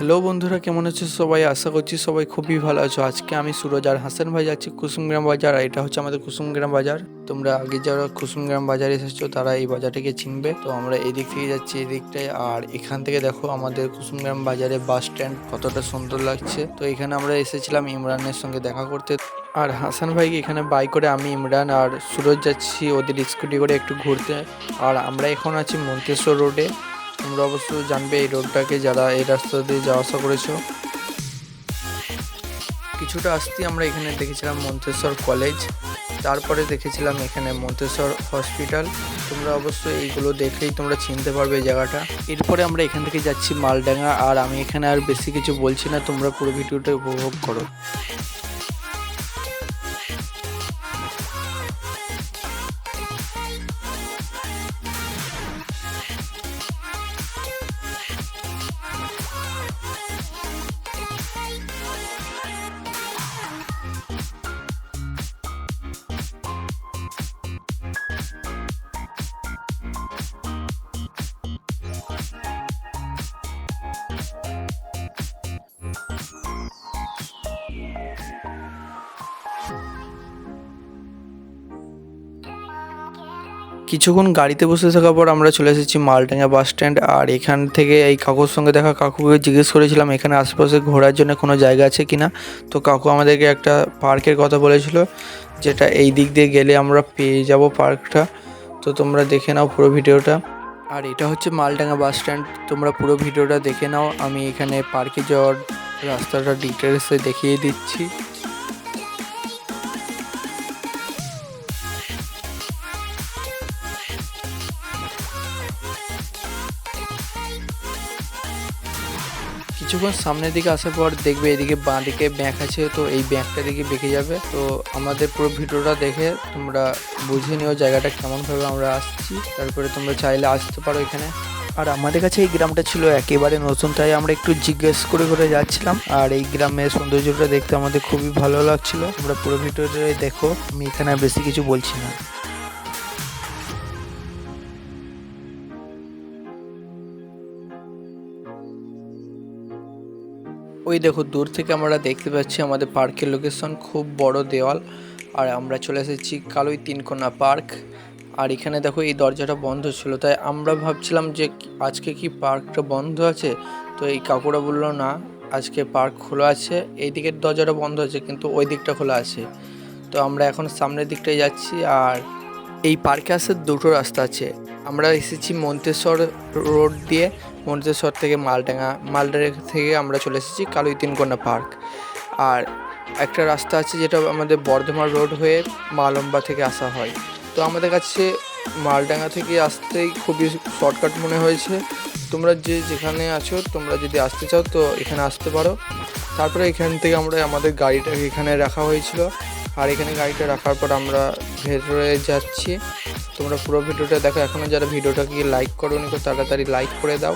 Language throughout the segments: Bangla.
হ্যালো বন্ধুরা, কেমন আছো সবাই? আশা করছি সবাই খুবই ভালো আছো। আজকে আমি সুরজ আর হাসান ভাই যাচ্ছি কুসুমগ্রাম বাজার, আর এটা হচ্ছে আমাদের কুসুমগ্রাম বাজার। তোমরা আগে যারা কুসুমগ্রাম বাজারে এসেছ, তারা এই বাজারটাকে চিনবে। তো আমরা এদিক থেকে যাচ্ছি এদিকটায়, আর এখান থেকে দেখো আমাদের কুসুমগ্রাম বাজারে বাস স্ট্যান্ড কতটা সুন্দর লাগছে। তো এখানে আমরা এসেছিলাম ইমরানের সঙ্গে দেখা করতে। আর হাসান ভাইকে এখানে বাই করে আমি ইমরান আর সুরজ যাচ্ছি ওদের স্কুটি করে একটু ঘুরতে। আর আমরা এখন আছি মন্তেশ্বর রোডে তোমরা অবশ্য জানবে এই রোডটাকে যারা এই রাস্তা দিয়ে যাওয়া আসা করেছ। কিছুটা আসতে আমরা এখানে দেখেছিলাম মন্তেশ্বর কলেজ, তারপরে দেখেছিলাম এখানে মন্তেশ্বর হসপিটাল। তোমরা অবশ্যই এইগুলো দেখলেই তোমরা চিনতে পারবে এই জায়গাটা। এরপরে আমরা এখান থেকে যাচ্ছি মালডাঙ্গা, আর আমি এখানে আর বেশি কিছু বলছি না, তোমরা পুরো ভিডিওটা উপভোগ করো। কিছুক্ষণ গাড়িতে বসে থাকার পর আমরা চলে এসেছি মালডাঙ্গা বাস স্ট্যান্ড। আর এখান থেকে এই কাকুর সঙ্গে দেখা কাকুকে জিজ্ঞেস করেছিলাম, এখানে আশেপাশে ঘোরার জন্য কোনো জায়গা আছে কি না তো কাকু আমাদেরকে একটা পার্কের কথা বলেছিল, যেটা এই দিক দিয়ে গেলে আমরা পেয়ে যাব পার্কটা। তো তোমরা দেখে নাও পুরো ভিডিওটা। আর এটা হচ্ছে মালডাঙ্গা বাস স্ট্যান্ড। তোমরা পুরো ভিডিওটা দেখে নাও। আমি এখানে পার্কে যাওয়ার রাস্তাটা ডিটেলসে দেখিয়ে দিচ্ছি। কিছুক্ষণ সামনের দিকে আসার পর দেখবে এদিকে বাঁ দিকে ব্যাঁক আছে, তো এই ব্যাঁকটা দিকে বেঁকে যাবে। তো আমাদের পুরো ভিডিওটা দেখে তোমরা বুঝে নিও জায়গাটা কেমনভাবে আমরা আসছি। তারপরে তোমরা চাইলে আসতে পারো এখানে। আর আমাদের কাছে এই গ্রামটা ছিল একেবারে নতুন, তাই আমরা একটু জিজ্ঞেস করে করে যাচ্ছিলাম। আর এই গ্রামের সৌন্দর্যটা দেখতে আমাদের খুবই ভালো লাগছিল। তোমরা পুরো ভিডিওটা দেখো, আমি এখানে বেশি কিছু বলছি না। ওই দেখো, দূর থেকে আমরা দেখতে পাচ্ছি আমাদের পার্কের লোকেশন খুব বড় দেওয়াল। আর আমরা চলে এসেছি কালোই তিনকোনা পার্ক। আর এখানে দেখো, এই দরজাটা বন্ধ ছিল। তাই আমরা ভাবছিলাম যে আজকে কি পার্কটা বন্ধ আছে? তো এই কাকুরা বলল, না, আজকে পার্ক খোলা আছে। এই দিকের দরজাটা বন্ধ আছে, কিন্তু ওই দিকটা খোলা আছে। তো আমরা এখন সামনের দিকটায় যাচ্ছি, আর এই পার্কে আসার দুটো রাস্তা আছে। আমরা এসেছি মন্তেশ্বর রোড দিয়ে। মন্তেশ্বর থেকে মালডাঙ্গা মালডাঙ্গা থেকে আমরা চলে এসেছি কালুই তিনকোনা পার্ক। আর একটা রাস্তা আছে যেটা আমাদের বর্ধমান রোড হয়ে মালম্বা থেকে আসা হয়। তো আমাদের কাছে মালডাঙ্গা থেকে আসতেই খুবই শর্টকাট মনে হয়েছে। তোমরা যে যেখানে আছো, তোমরা যদি আসতে চাও, তো এখানে আসতে পারো। তারপরে এখান থেকে আমরা, আমাদের গাড়িটাকে এখানে রাখা হয়েছিল। আর এখানে গাড়িটা রাখার পর আমরা ভেতরে যাচ্ছি। তোমরা পুরো ভিডিওটা দেখো। এখনও যারা ভিডিওটাকে লাইক করো তাড়াতাড়ি লাইক করে দাও।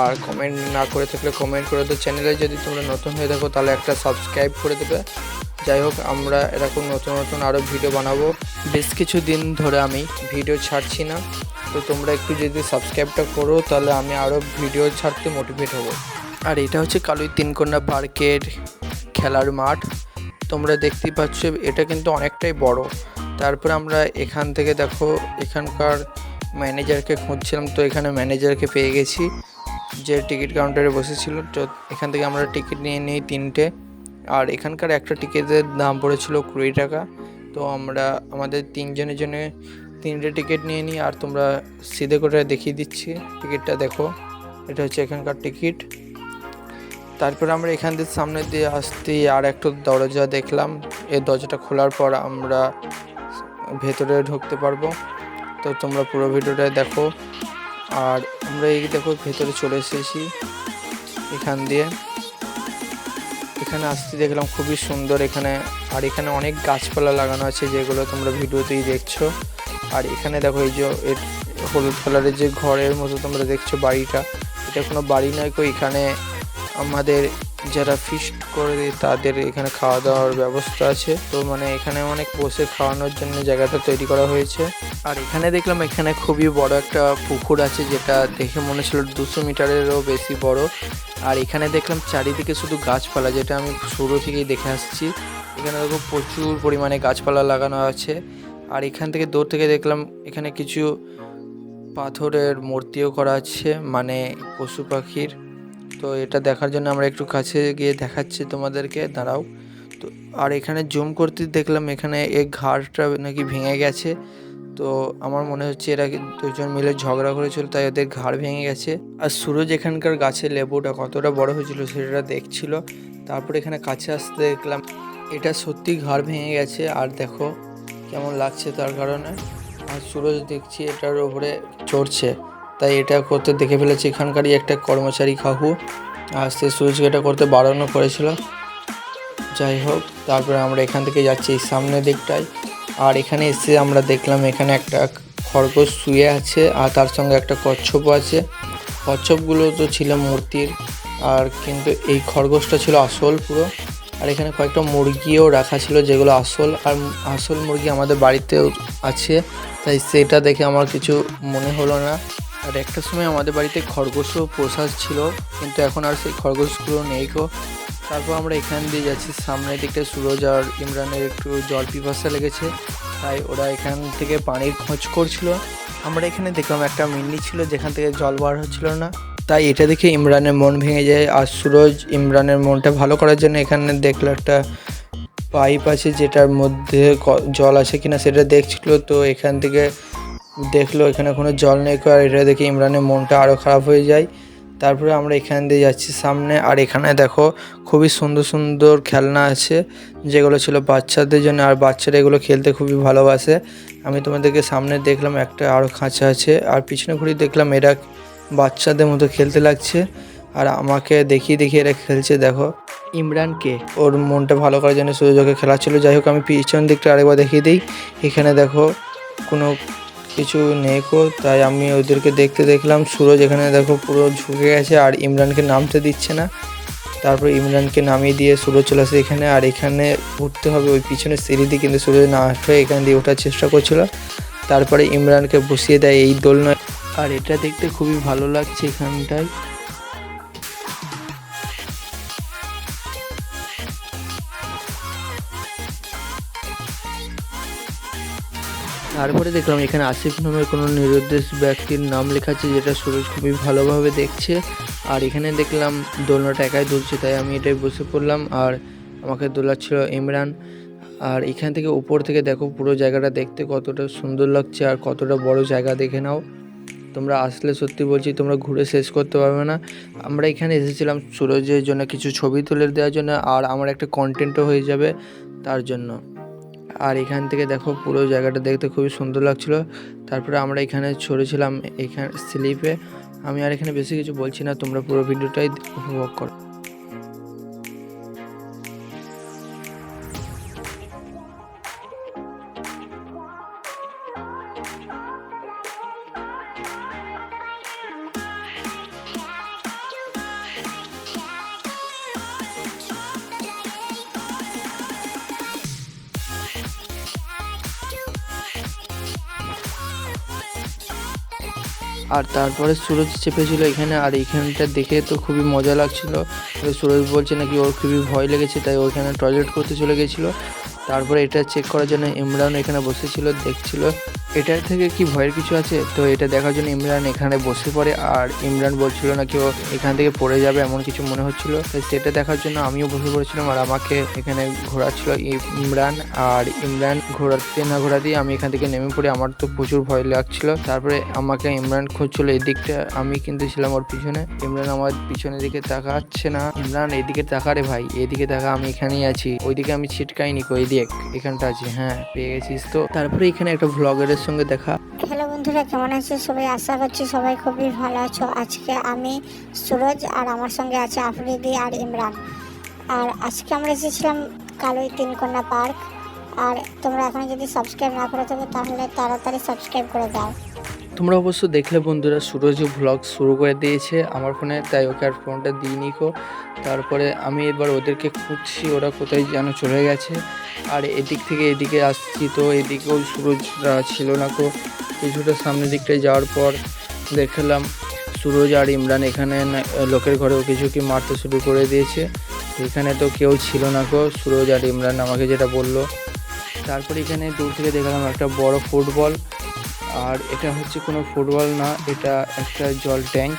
আর কমেন্ট না করে থাকলে কমেন্ট করে দাও। চ্যানেলে যদি তোমরা নতুন হয়ে থাকো, তাহলে একটা সাবস্ক্রাইব করে দেবে। যাই হোক, আমরা এরকম নতুন নতুন আরও ভিডিও বানাবো। বেশ কিছু দিন ধরে আমি ভিডিও ছাড়ছি না। তো তোমরা একটু যদি সাবস্ক্রাইবটা করো, তাহলে আমি আরও ভিডিও ছাড়তে মোটিভেট হব। আর এটা হচ্ছে কালুই তিনকন্যা পার্কের খেলার মাঠ। তোমরা দেখতেই পাচ্ছ, এটা কিন্তু অনেকটাই বড়। তারপর আমরা এখান থেকে দেখো, এখানকার ম্যানেজারকে খুঁজছিলাম, তো এখানে ম্যানেজারকে পেয়ে গেছি। যে টিকিট কাউন্টারে বসেছিল, তো এখান থেকে আমরা টিকিট নিয়ে নিই তিনটে। আর এখানকার একটা টিকিটের দাম পড়েছিল কুড়ি টাকা। তো আমরা, আমাদের তিনজনের জন্য তিনটে টিকিট নিয়ে নিই। আর তোমরা সিধে করে দেখিয়ে দিচ্ছি টিকিটটা, দেখো। এটা হচ্ছে এখানকার টিকিট। তারপর আমরা এখান থেকে সামনে দিয়ে আসতেই আর একটা দরজা দেখলাম। এই দরজাটা খোলার পর আমরা ভেতরে ঢুকতে পারব। তো তোমরা পুরো ভিডিওটা দেখো। আর আমরা এই দেখো ভেতরে চলে এসেছি, এখান দিয়ে। এখানে আসতে দেখলাম খুবই সুন্দর এখানে, আর এখানে অনেক গাছপালা লাগানো আছে যেগুলো তোমরা ভিডিওতেই দেখছ। আর এখানে দেখো এই যে হলুদ কালারের যে ঘরের মতো তোমরা দেখছ বাড়িটা। এটা কোনো বাড়ি নয় কো, এখানে আমাদের যারা ফিস্ট করে তাদের এখানে খাওয়া দাওয়ার ব্যবস্থা আছে। তো মানে এখানে অনেক বসে খাওয়ানোর জন্য জায়গাটা তৈরি করা হয়েছে। আর এখানে দেখলাম এখানে খুবই বড় একটা পুকুর আছে যেটা দেখে মনে ছিল দুশো মিটারেরও বেশি বড়। আর এখানে দেখলাম চারিদিকে শুধু গাছপালা যেটা আমি শুরু থেকেই দেখে আসছি। এখানে দেখো প্রচুর পরিমাণে গাছপালা লাগানো আছে। আর এখান থেকে দূর থেকে দেখলাম এখানে কিছু পাথরের মূর্তিও করা আছে। মানে পশু পাখির তো এটা দেখার জন্য আমরা একটু কাছে গিয়ে দেখাচ্ছি তোমাদেরকে, দাঁড়াও। তো, আর এখানে জুম করতে দেখলাম এখানে এই ঘাড়টা নাকি ভেঙে গেছে। তো আমার মনে হচ্ছে এরা দুজন মিলে ঝগড়া করেছিল, তাই ওদের ঘাড় ভেঙে গেছে। আর সুরজ এখানকার গাছের লেবুটা কতটা বড় হয়েছিল সেটা দেখছিল। তারপর এখানে কাছে আসতে দেখলাম, এটা সত্যি ঘাড় ভেঙে গেছে। আর দেখো কেমন লাগছে তার কারণে। আর সুরজ দেখছি এটার উপরে চড়ছে। তাই এটা করতে দেখে ফেলেছি। এখানকারই একটা কর্মচারী কাকু। আর সে সুরজকে এটা করতে বারণও করেছিল। যাই হোক, তারপরে আমরা এখান থেকে যাচ্ছি এই সামনের দিকটায়। আর এখানে এসে আমরা দেখলাম এখানে একটা খরগোশ শুয়ে আছে আর তার সঙ্গে একটা কচ্ছপও আছে। কচ্ছপগুলো তো ছিল মূর্তির, আর কিন্তু এই খরগোশটা ছিল আসল পুরো। আর এখানে কয়েকটা মুরগিও রাখা ছিল যেগুলো আসল। আর আসল মুরগি আমাদের বাড়িতেও আছে, তাই সেটা দেখে আমার কিছু মনে হলো না। আর একটা সময় আমাদের বাড়িতে খরগোশও পোষা ছিল, কিন্তু এখন আর সেই খরগোশগুলো নেই গো। তারপর আমরা এখান দিয়ে যাচ্ছি, সামনের দিকটা সুরজ আর ইমরানের একটু জল পিপাসা লেগেছে, তাই ওরা এখান থেকে পানির খোঁজ করছিল। আমরা এখানে দেখলাম একটা মিন্নি ছিল, যেখান থেকে জল বার হচ্ছিল না। তাই এটা দেখে ইমরানের মন ভেঙে যায়, আর সুরজ ইমরানের মনটা ভালো করার জন্য এখানে দেখল একটা পাইপ আছে, যেটার মধ্যে জল আছে কিনা সেটা দেখছিল, তো এখান থেকে দেখল এখানে কোনো জল নেই আর এটা দেখে ইমরানের মনটা আরও খারাপ হয়ে যায়। তারপরে আমরা এখান দিয়ে যাচ্ছি সামনে আর এখানে দেখো খুবই সুন্দর সুন্দর খেলনা আছে যেগুলো ছিল বাচ্চাদের জন্য আর বাচ্চারা এগুলো খেলতে খুবই ভালোবাসে। আমি তোমাদেরকে সামনে দেখলাম একটা আরও খাঁচা আছে আর পিছনে ঘুরে দেখলাম এরা বাচ্চাদের মতো খেলতে লাগছে আর আমাকে দেখিয়ে দেখিয়ে এরা খেলছে দেখো। ইমরানকে? ওর মনটা ভালো করার জন্য সুযোগে খেলা ছিল যাই হোক আমি পিছন দিকটা আরেকবার দেখিয়ে দিই। এখানে দেখো কোনো কিছু নেকো তাই আমি ওদেরকে দেখতে দেখলাম। সুরজ এখানে দেখো পুরো ঝুঁকে গেছে আর ইমরানকে নামতে দিচ্ছে না। তারপর ইমরানকে নামিয়ে দিয়ে সুরজ চলে আসে এখানে। আর এখানে উঠতে হবে, ওই পিছনে সিঁড়ি দিয়ে কিন্তু সুরজ না হয়ে এখান দিয়ে ওঠার চেষ্টা করছিল। তারপরে ইমরানকে বসিয়ে দেয় এই দোলনায়। আর এটা দেখতে খুবই ভালো লাগছে এখানটায়। তারপরে দেখলাম এখানে আসিফ নামের কোনো নিরুদ্দেশ ব্যক্তির নাম লেখা আছে যেটা সুরজ খুবই ভালোভাবে দেখছে। আর এখানে দেখলাম দোলনাটা একাই দুলছে, তাই আমি এটাই বসে পড়লাম। আর আমাকে দোলাচ্ছিল ইমরান। আর এখান থেকে উপর থেকে দেখো পুরো জায়গাটা দেখতে কতটা সুন্দর লাগছে আর কতটা বড় জায়গা দেখে নাও। তোমরা আসলে সত্যি বলছি তোমরা ঘুরে শেষ করতে পারবে না। আমরা এখানে এসেছিলাম সুরজের জন্য কিছু ছবি তুলে দেওয়ার জন্য, আর আমার একটা কন্টেন্টও হয়ে যাবে তার জন্য। আর এখান থেকে দেখো পুরো জায়গাটা দেখতে খুবই সুন্দর লাগছিল। তারপরে আমরা এখানে ছড়েছিলাম এখানে স্লিপে। আমি আর এখানে বেশি কিছু বলছি না, তোমরা পুরো ভিডিওটাই উপভোগ করো। আর তারপরে সুরজ চেপেছিল এখানে, আর এইখানটা দেখে তো খুবই মজা লাগছিল। সুরজ বলছে নাকি ওর খুবই ভয় লেগেছে, তাই ওখানে টয়লেট করতে চলে গেছিল। তারপরে এটা চেক করার জন্য ইমরান এখানে বসেছিল, দেখছিল এটার থেকে কি ভয়ের কিছু আছে? তো এটা দেখার জন্য ইমরান এখানে বসে পড়ে, আর ইমরান বলছিল নাকি ও এখান থেকে পড়ে যাবে এমন কিছু মনে হচ্ছিল। সেটা দেখার জন্য আমিও বসে পড়েছিলাম আর আমাকে এখানে ঘোরাচ্ছিল ইমরান। আর ইমরান ঘোরাতে না ঘোরাতেই আমি এখান থেকে নেমে পড়ে, আমার তো প্রচুর ভয় লাগছিল। তারপরে আমাকে ইমরান খুঁজছিল এই দিকটা আমি কিন্তু ছিলাম ওর পিছনে। ইমরান আমার পিছনের দিকে তাকাচ্ছে না। ইমরান, এদিকে তাকা রে ভাই, এদিকে তাকা, আমি এখানেই আছি। ওইদিকে আমি ছিটকাইনি কই, দেখ, এখানটা আছি হ্যাঁ পেয়ে গেছিস তো। তারপরে এখানে একটা ভ্লগারের সঙ্গে দেখা। হ্যালো বন্ধুরা, কেমন আছো? সবাই আশা করছি সবাই খুবই ভালো আছো। আজকে আমি সুরজ আর আমার সঙ্গে আছে আফ্রিদি আর ইমরান। আর আজকে আমরা এসেছিলাম কালোই তিনকন্যা পার্ক। আর তোমরা এখন যদি সাবস্ক্রাইব না করে থাকো, তাহলে তাড়াতাড়ি সাবস্ক্রাইব করে দাও। তোমরা অবশ্য দেখলে বন্ধুরা, সুরজ ভ্লগ শুরু করে দিয়েছে আমার ফোনে, তাই ওকে আর ফোনটা দিইনি কো তারপরে আমি এবার ওদেরকে খুঁজছি, ওরা কোথায় যেন চলে গেছে। আর এদিক থেকে এদিকে আসছি তো, এদিকেও সুরজরা ছিল না কো। কিছুটা সামনের দিকটায় যাওয়ার পর দেখলাম সুরজ আর ইমরান এখানে লোকের ঘরেও কিছু কি মারতে শুরু করে দিয়েছে। এখানে তো কেউ ছিল না কো, সুরজ আর ইমরান আমাকে যেটা বলল। তারপরে এখানে দূর থেকে দেখলাম একটা বড় ফুটবল। আর এটা হচ্ছে কোনো ফুটবল না, এটা একটা জল ট্যাঙ্ক।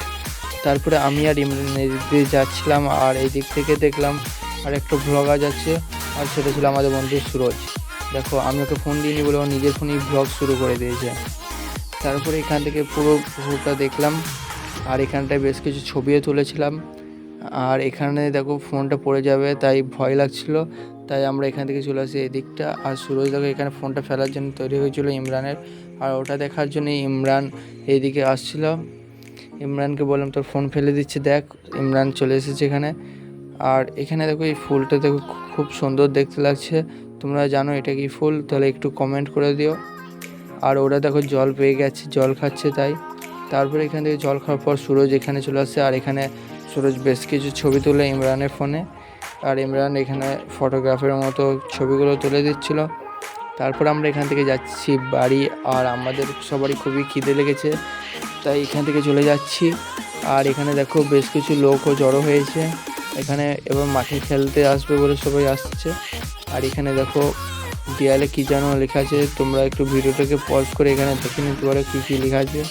তারপরে আমি আর ইমরান দিয়ে যাচ্ছিলাম আর এই দিক থেকে দেখলাম আর একটা ভ্লগার যাচ্ছে আর সেটা ছিল আমাদের বন্ধু সুরজ। দেখো, আমি ওকে ফোন দিইনি বলে ও নিজের ফোনেই ভ্লগ শুরু করে দিয়েছে। তারপরে এখান থেকে পুরো পুরোটা দেখলাম আর এখানটায় বেশ কিছু ছবিও তুলেছিলাম। আর এখানে দেখো ফোনটা পড়ে যাবে, তাই ভয় লাগছিল। তাই আমরা এখান থেকে চলে আসি এদিকটা। আর সুরজ দেখো এখানে ফোনটা ফেলার জন্য তৈরি হয়েছিল ইমরানের। আর ওটা দেখার জন্য ইমরান এইদিকে আসছিল। ইমরানকে বললাম, তোর ফোন ফেলে দিচ্ছে, দেখ। ইমরান চলে এসেছে এখানে। আর এখানে দেখো এই ফুলটা দেখো খুব সুন্দর দেখতে লাগছে। তোমরা জানো এটা কি ফুল? তাহলে একটু কমেন্ট করে দিও। আর ওরা দেখো জল পেয়ে গেছে, জল খাচ্ছে তাই। তারপরে এখান থেকে জল খাওয়ার পর সুরজ এখানে চলে আসছে আর এখানে সুরজ বেশ কিছু ছবি তুলে ইমরানের ফোনে। আর ইমরান এখানে ফটোগ্রাফের মতো ছবিগুলো তুলে দিচ্ছিল। তারপর আমরা এখান থেকে যাচ্ছি বাড়ি আর আমাদের সবারই খুবই খিদে লেগেছে, তাই এখান থেকে চলে যাচ্ছি। আর এখানে দেখো বেশ কিছু লোকও জড়ো হয়েছে, এখানে এবার মাঠে খেলতে আসবে বলে সবাই আসছে। আর এখানে দেখো দেয়ালে কী যেন লেখা আছে, তোমরা একটু ভিডিওটাকে পজ করে এখানে দেখে নিতে পারো কী কী লেখা আছে।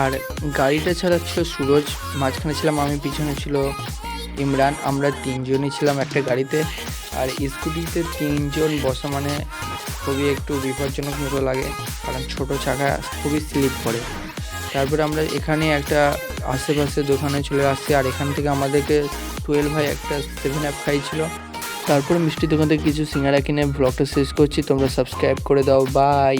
আর গাড়িটা ছাড়া ছিল সুরজ, মাঝখানে ছিলাম আমি, পিছনে ছিল ইমরান, আমরা তিনজনই ছিলাম একটা গাড়িতে, আর স্কুটিতে তিনজন বসা মানে খুবই একটু বিপজ্জনক মতো লাগে, কারণ ছোট চাকা খুবই স্লিপ করে। তারপরে আমরা এখানে একটা আশেপাশে দোকানে চলে আসছি, আর এখান থেকে আমাদেরকে টুয়েলভ ভাই একটা সেভেন অ্যাপ খাইছিল। তারপরে মিষ্টি দোকান থেকে কিছু সিঙ্গারা কিনে ব্লগটা শেষ করছি, তোমরা সাবস্ক্রাইব করে দাও বাই